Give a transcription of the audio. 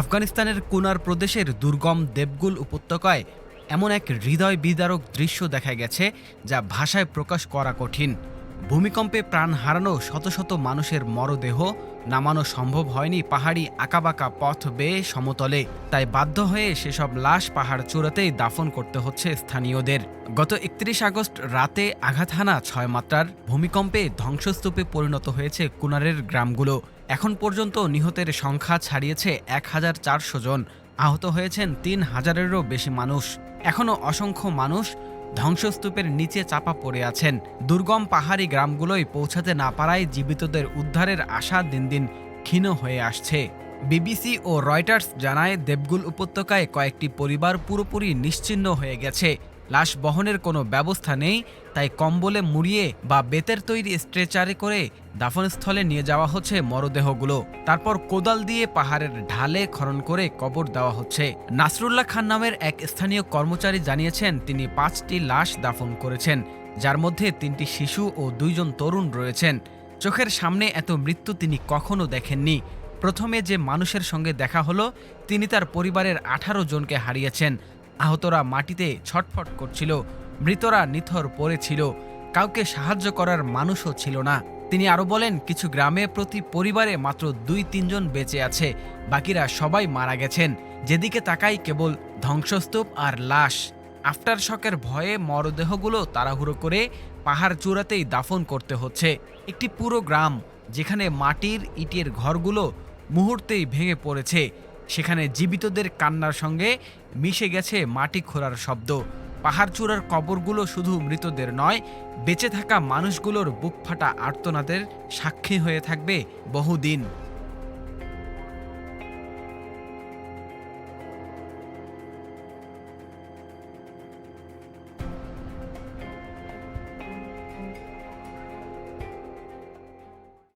আফগানিস্তানের কুনার প্রদেশের দুর্গম দেবগুল উপত্যকায় এমন এক হৃদয় বিদারক দৃশ্য দেখা গেছে, যা ভাষায় প্রকাশ করা কঠিন। ভূমিকম্পে প্রাণ হারানো শত শত মানুষের মরদেহ নামানো সম্ভব হয়নি পাহাড়ি আঁকাবাঁকা পথ বেয়ে সমতলে। তাই বাধ্য হয়ে সেসব লাশ পাহাড় চূড়াতেই দাফন করতে হচ্ছে স্থানীয়দের। গত একত্রিশ আগস্ট রাতে আঘাত হানা ছয় মাত্রার ভূমিকম্পে ধ্বংসস্তূপে পরিণত হয়েছে কুনারের গ্রামগুলো। এখন পর্যন্ত নিহতের সংখ্যা ছাড়িয়েছে এক হাজার চারশো জন। আহত হয়েছেন তিন হাজারেরও বেশি মানুষ। এখনও অসংখ্য মানুষ ধ্বংসস্তূপের নিচে চাপা পড়ে আছেন। দুর্গম পাহাড়ি গ্রামগুলোয় পৌঁছাতে না পারায় জীবিতদের উদ্ধারের আশা দিন দিন ক্ষীণ হয়ে আসছে। বিবিসি ও রয়টার্স জানায়, দেবগুল উপত্যকায় কয়েকটি পরিবার পুরোপুরি নিশ্চিহ্ন হয়ে গেছে। লাশ বহনের কোনো ব্যবস্থা নেই, তাই কম্বলে মুড়িয়ে বা বেতের তৈরি স্ট্রেচারে করে দাফনস্থলে নিয়ে যাওয়া হচ্ছে মরদেহগুলো। তারপর কোদাল দিয়ে পাহাড়ের ঢালে খনন করে কবর দেওয়া হচ্ছে। নাসরুল্লাহ খান নামের এক স্থানীয় কর্মচারী জানিয়েছেন, তিনি পাঁচটি লাশ দাফন করেছেন, যার মধ্যে তিনটি শিশু ও দুইজন তরুণ রয়েছেন। চোখের সামনে এত মৃত্যু তিনি কখনো দেখেননি। প্রথমে যে মানুষের সঙ্গে দেখা হলো, তিনি তার পরিবারের আঠারো জনকে হারিয়েছেন। আহতরা মাটিতে ছটফট করছিল, মৃতরা নিথর পড়েছিল, কাউকে সাহায্য করার মানুষও ছিল না। তিনি আরও বলেন, কিছু গ্রামে প্রতি পরিবারে মাত্র দুই তিনজন বেঁচে আছে, বাকিরা সবাই মারা গেছেন। যেদিকে তাকাই কেবল ধ্বংসস্তূপ আর লাশ। আফটার শকের ভয়ে মরদেহগুলো তাড়াহুড়ো করে পাহাড় চূড়াতেই দাফন করতে হচ্ছে। একটি পুরো গ্রাম, যেখানে মাটির ইটের ঘরগুলো মুহূর্তেই ভেঙে পড়েছে। সেখানে জীবিতদের কান্নার সঙ্গে মিশে গেছে মাটি খোঁড়ার শব্দ। পাহাড়চূড়ার কবরগুলো শুধু মৃতদের নয়, বেঁচে থাকা মানুষগুলোর বুক ফাটা আর্তনাদের সাক্ষী হয়ে থাকবে বহুদিন।